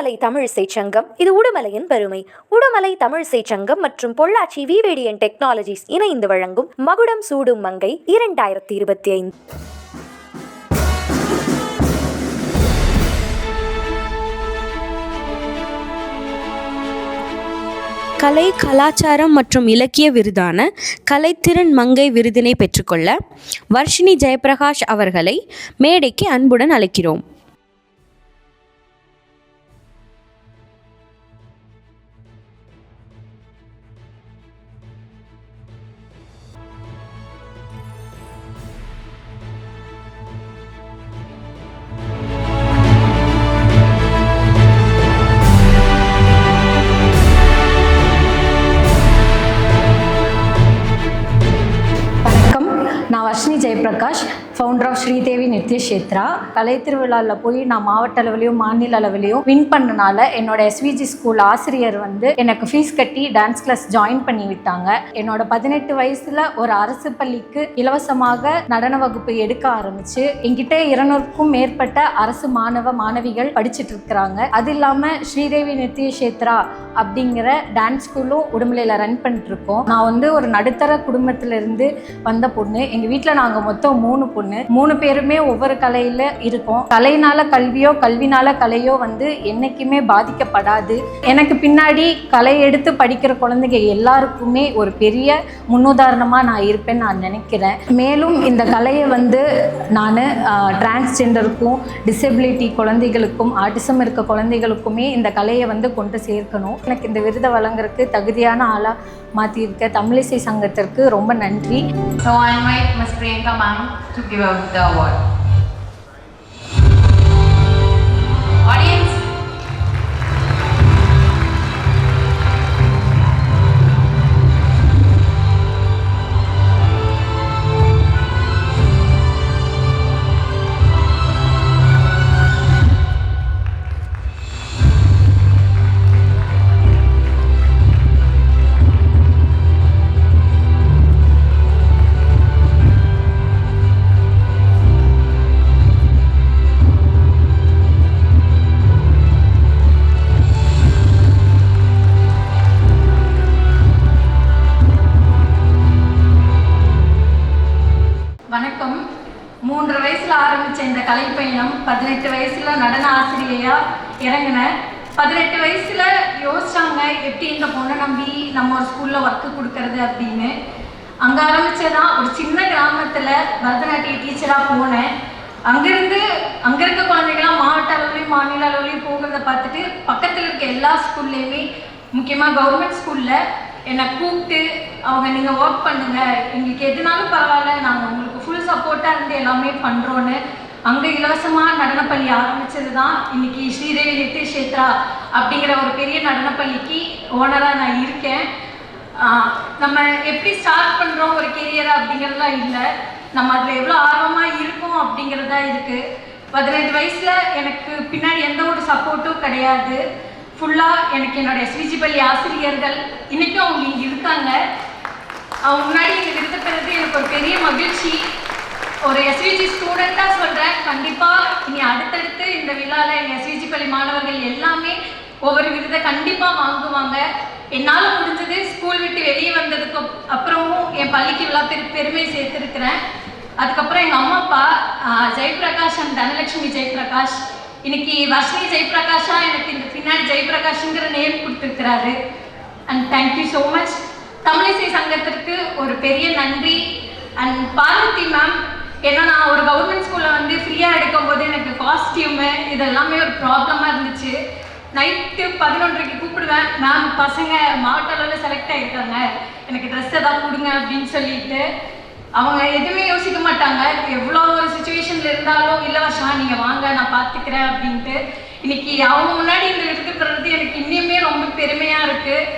உடுமலை தமிழிசை சங்கம் இது உடுமலையின் பெருமை. உடுமலை தமிழிசை சங்கம் மற்றும் பொள்ளாச்சி விவேடியன் டெக்னாலஜிஸ் இணைந்து வழங்கும் மகுடம் சூடும் மங்கை இரண்டாயிரத்தி இருபத்தி ஐந்து. கலை கலாச்சாரம் மற்றும் இலக்கிய விருதான கலைத்திறன் மங்கை விருதினை பெற்றுக்கொள்ள வர்ஷினி ஜெயப்பிரகாஷ் அவர்களை மேடைக்கு அன்புடன் அழைக்கிறோம். வர்ஷினி ஜெயபிரகாஷ் ஃபவுண்டர் ஆஃப் ஸ்ரீதேவி நித்யக்ஷேத்ரா கலை திருவிழாவில் போய் நான் மாவட்ட அளவுலையும் மாநில அளவுலையும் வின் பண்ணனால என்னோட எஸ்விஜி ஸ்கூல் ஆசிரியர் வந்து எனக்கு ஃபீஸ் கட்டி டான்ஸ் கிளாஸ் ஜாயின் பண்ணி விட்டாங்க. என்னோட பதினெட்டு வயசுல ஒரு அரசு பள்ளிக்கு இலவசமாக நடன வகுப்பு எடுக்க ஆரம்பிச்சு என்கிட்ட இருநூறுக்கும் மேற்பட்ட அரசு மாணவ மாணவிகள் படிச்சுட்டு இருக்கிறாங்க. அது இல்லாமல் ஸ்ரீதேவி நித்யக்ஷேத்ரா அப்படிங்கிற டான்ஸ் ஸ்கூலும் உடுமலையில் ரன் பண்ணிட்டு இருக்கோம். நான் வந்து ஒரு நடுத்தர குடும்பத்திலிருந்து வந்த பொண்ணு. எங்க வீட்டில் நாங்கள் மொத்தம் மூணு பொண்ணு. மூணு பேருமே ஒவ்வொரு கலையில இருக்கோம். கலைனால கல்வியோ கல்வினால கலையோ வந்து என்னைக்குமே பாதிக்கப்படாது. எனக்கு பின்னாடி கலை எடுத்து படிக்கிற குழந்தைங்க எல்லாருக்குமே ஒரு பெரிய முன்னுதாரணமாக நான் இருப்பேன்னு நான் நினைக்கிறேன். மேலும் இந்த கலையை வந்து நான் டிரான்ஸ்ஜெண்டருக்கும் டிசபிலிட்டி குழந்தைகளுக்கும் ஆட்டிசம் இருக்க குழந்தைகளுக்குமே இந்த கலையை வந்து கொண்டு சேர்க்கணும். எனக்கு இந்த விருதை வழங்குறதுக்கு தகுதியான ஆளாக மாற்றியிருக்க தமிழிசை சங்கத்திற்கு ரொம்ப நன்றி. So I my miss Priyanka ma'am to give out the award. மூன்று வயசுல ஆரம்பிச்ச இந்த கலை பயணம் பதினெட்டு வயசுல நடன ஆசிரியையா இறங்கினேன் பதினெட்டு வயசுல யோசிச்சாங்க எப்படி இந்த பொண்ணை நம்பி நம்ம ஒரு ஸ்கூல்ல ஒர்க்கு கொடுக்கறது அப்படின்னு. அங்க ஆரம்பிச்சதான் ஒரு சின்ன கிராமத்துல பரதநாட்டிய டீச்சரா போனேன். அங்கிருந்து அங்க இருக்க குழந்தைகளாம் மாவட்ட அளவுலையும் மாநில அளவுலையும் போகிறத பார்த்துட்டு பக்கத்துல இருக்க எல்லா ஸ்கூல்லையுமே முக்கியமா கவர்மெண்ட் ஸ்கூல்ல என்னை கூப்பிட்டு அவங்க நீங்கள் ஒர்க் பண்ணுங்க. எங்களுக்கு எதுனாலும் பரவாயில்ல. நாங்கள் உங்களுக்கு ஃபுல் சப்போர்ட்டாக இருந்து எல்லாமே பண்ணுறோன்னு அங்கே இலவசமாக நடனப்பள்ளி ஆரம்பிச்சது தான் இன்னைக்கு ஸ்ரீதேவி நித்திய சேத்ரா அப்படிங்கிற ஒரு பெரிய நடனப்பள்ளிக்கு ஓனராக நான் இருக்கேன். நம்ம எப்படி ஸ்டார்ட் பண்ணுறோம் ஒரு கெரியர் அப்படிங்கிறதுலாம் இல்லை. நம்ம அதில் எவ்வளோ ஆர்வமாக இருக்கோம் அப்படிங்கிறதா இருக்குது பதினெட்டு வயசில் எனக்கு பின்னாடி எந்த ஒரு சப்போர்ட்டும் கிடையாது. ஃபுல்லாக எனக்கு என்னோட எஸ்விஜி பள்ளி ஆசிரியர்கள் இன்றைக்கும் அவங்க இங்கே இருக்காங்க. அவங்க முன்னாடி இங்கே விருது எனக்கு ஒரு பெரிய மகிழ்ச்சி. ஒரு எஸ்விஜி ஸ்டூடெண்ட்டாக சொல்கிறேன் கண்டிப்பாக இனி அடுத்தடுத்து இந்த விழாவில் எங்கள் எஸ்விஜி பள்ளி மாணவர்கள் எல்லாமே ஒவ்வொரு விருதை கண்டிப்பாக வாங்குவாங்க. என்னால் முடிஞ்சது ஸ்கூல் விட்டு வெளியே வந்ததுக்கு அப்புறமும் என் பள்ளிக்கு விழா பெரு பெருமை சேர்த்திருக்கிறேன். அதுக்கப்புறம் எங்கள் அம்மா அப்பா ஜெயபிரகாஷ் அண்ட் தனலட்சுமி ஜெயபிரகாஷ். இன்னைக்கு வர்ஷினி ஜெயபிரகாஷா எனக்கு இந்த பின்னாடி ஜெயபிரகாஷ்ங்கிற நேம் கொடுத்துருக்கிறாரு. And thank you so much Tamilisai சங்கத்திற்கு ஒரு பெரிய நன்றி. அண்ட் பார்வதி மேம் ஏன்னா நான் ஒரு கவர்மெண்ட் ஸ்கூலில் வந்து ஃப்ரீயாக எடுக்கும்போது எனக்கு காஸ்டியூமு இதெல்லாமே ஒரு ப்ராப்ளமாக இருந்துச்சு. நைட்டு பதினொன்றரைக்கு கூப்பிடுவேன். மேம் பசங்க மாவட்ட அளவில் செலக்ட் ஆகிருக்காங்க எனக்கு ட்ரெஸ் எதாவது கொடுங்க அப்படின்னு சொல்லிட்டு அவங்க எதுவுமே யோசிக்க மாட்டாங்க. எவ்வளோ ஒரு சுச்சுவேஷனில் இருந்தாலும் இல்லை வருஷா நீங்கள் வாங்க நான் பார்த்துக்கிறேன் அப்படின்ட்டு. இன்னைக்கு அவங்க முன்னாடி இந்த விருது பெறது எனக்கு இன்னுமே ரொம்ப பெருமையாக இருக்குது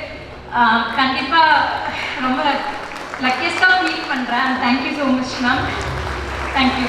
கண்டிப்பாக ரொம்ப லக்கியஸ்டாக ஃபீல் பண்ணுறேன் thank you so much ma'am thank you